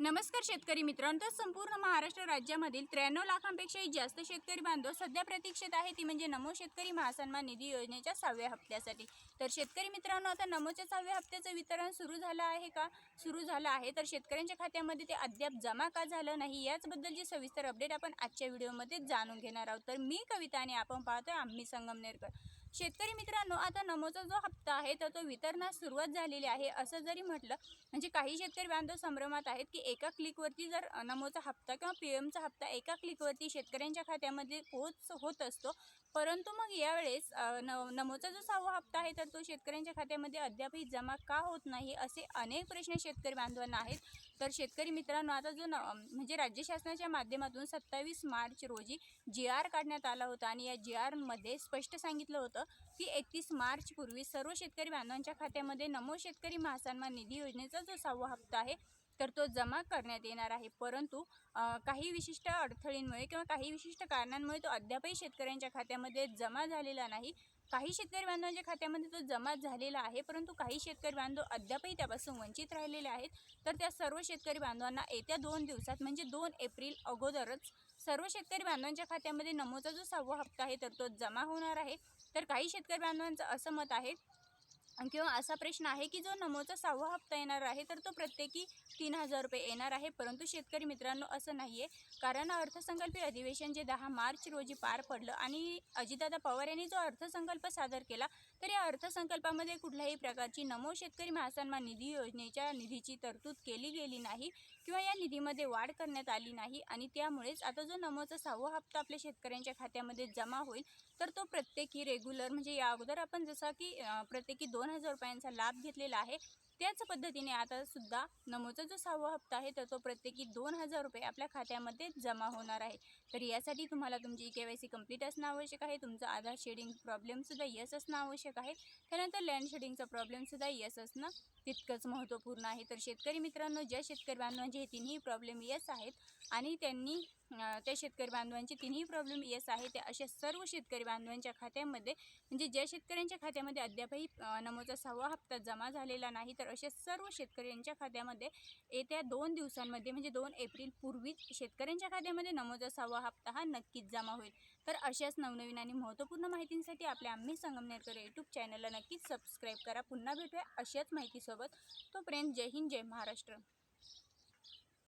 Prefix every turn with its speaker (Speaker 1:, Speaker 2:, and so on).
Speaker 1: नमस्कार शेतकरी मित्रांनो तर संपूर्ण महाराष्ट्र राज्यामधील त्र्याण्णव लाखांपेक्षाही जास्त शेतकरी बांधव सध्या प्रतीक्षेत आहे ती म्हणजे नमो शेतकरी महासन्मान निधी योजनेच्या सहाव्या हप्त्यासाठी. तर शेतकरी मित्रांनो आता नमोच्या सहाव्या हप्त्याचं वितरण सुरू झालं आहे का? सुरू झालं आहे. तर शेतकऱ्यांच्या खात्यामध्ये ते अद्याप जमा का झालं नाही याचबद्दलची सविस्तर अपडेट आपण आजच्या व्हिडिओमध्ये जाणून घेणार आहोत. तर मी कविता आणि आपण पाहतोय आम्ही संगमनेरकर. शेतकरी मित्रांनो आता नमोचा जो हप्ता आहे तर तो वितरणास सुरुवात झालेली आहे. असं जरी म्हटलं म्हणजे काही शेतकरी बांधव संभ्रमात आहेत की एका क्लिकवरती जर नमोचा हप्ता किंवा पी एमचा हप्ता एका क्लिकवरती शेतकऱ्यांच्या खात्यामध्ये पोहोच होत असतो परंतु मग यावेळेस न नमोचा जो सहावा हप्ता आहे तर तो शेतकऱ्यांच्या खात्यामध्ये अद्यापही जमा का होत नाही असे अनेक प्रश्न शेतकरी बांधवांना आहेत. तर शेतकरी मित्रांनो आता जो न म्हणजे राज्य शासनाच्या माध्यमातून सत्तावीस मार्च रोजी जी आर काढण्यात आला होता आणि या जी आरमध्ये स्पष्ट सांगितलं होतं की एकतीस मार्चपूर्वी सर्व शेतकरी बांधवांच्या खात्यामध्ये नमो शेतकरी महासन्मान निधी योजनेचा जो सहावा हप्ता आहे तर तो जमा करण्यात येणार आहे. परंतु काही विशिष्ट अडथळींमुळे किंवा काही विशिष्ट कारणांमुळे तो अद्यापही शेतकऱ्यांच्या खात्यामध्ये जमा झालेला नाही. काही शेतकरी बांधवांच्या खात्यामध्ये तो जमा झालेला आहे परंतु काही शेतकरी बांधव अद्यापही त्यापासून वंचित राहिलेले आहेत. तर त्या सर्व शेतकरी बांधवांना येत्या दोन दिवसात म्हणजे दोन एप्रिल अगोदरच सर्व शेतकरी बांधवांच्या खात्यामध्ये नमोचा जो सहावा हप्ता आहे तर तो जमा होणार आहे. तर काही शेतकरी बांधवांचं असं मत आहे किंवा असा प्रश्न आहे की जो नमोचा सहावा हप्ता येणार आहे तर तो प्रत्येकी तीन हजार रुपये येणार आहे. परंतु शेतकरी मित्रांनो असं नाही आहे कारण अर्थसंकल्पीय अधिवेशन जे दहा मार्च रोजी पार पडलं आणि अजितदादा पवार यांनी जो अर्थसंकल्प सादर केला तर या अर्थसंकल्पामध्ये कुठल्याही प्रकारची नमो शेतकरी महासन्मान निधी योजनेच्या निधीची तरतूद केली गेली नाही किंवा या निधीमध्ये वाढ करण्यात आली नाही आणि त्यामुळेच आता जो नमोचा सहावा हप्ता आपल्या शेतकऱ्यांच्या खात्यामध्ये जमा होईल तर तो प्रत्येकी रेग्युलर म्हणजे या अगोदर आपण जसा की प्रत्येकी दोन हजार रुपयांचा लाभ घेतलेला आहे. त्याच पद्धतीने आता सुद्धा नमोचा जो सहावा हप्ता आहे तर तो प्रत्येकी दोन हजार रुपये आपल्या खात्यामध्ये जमा होणार आहे. तर यासाठी तुम्हाला तुमची के वाय सी कंप्लीट असणं आवश्यक आहे. तुमचं आधार शेडिंग प्रॉब्लेमसुद्धा यस असणं आवश्यक आहे. त्यानंतर लँड शेडिंगचा प्रॉब्लेमसुद्धा यस असणं तितकंच महत्त्वपूर्ण आहे. तर शेतकरी मित्रांनो ज्या शेतकरी बांधवांचे हे तिन्ही प्रॉब्लेम यस आहेत आणि त्यांनी त्या शेतकरी बांधवांचे तिन्ही प्रॉब्लेम येस आहे. त्या अशा सर्व शेतकरी बांधवांच्या खात्यामध्ये म्हणजे ज्या शेतकऱ्यांच्या खात्यामध्ये अद्यापही नमोचा सहावा हप्ता जमा झालेला नाही तर अशा सर्व शेतकऱ्यांच्या खात्यामध्ये येत्या दोन दिवसांमध्ये म्हणजे दोन एप्रिल पूर्वीच शेतकऱ्यांच्या खात्यामध्ये नमोचा सहावा हप्ता हा नक्कीच जमा होईल. तर अशाच नवनवीन आणि महत्त्वपूर्ण माहितींसाठी आपल्या आम्ही संगमनेरकर यूट्यूब चॅनलला नक्कीच सबस्क्राईब करा. पुन्हा भेटूया अशाच माहितीसोबत. तोपर्यंत जय हिंद जय महाराष्ट्र.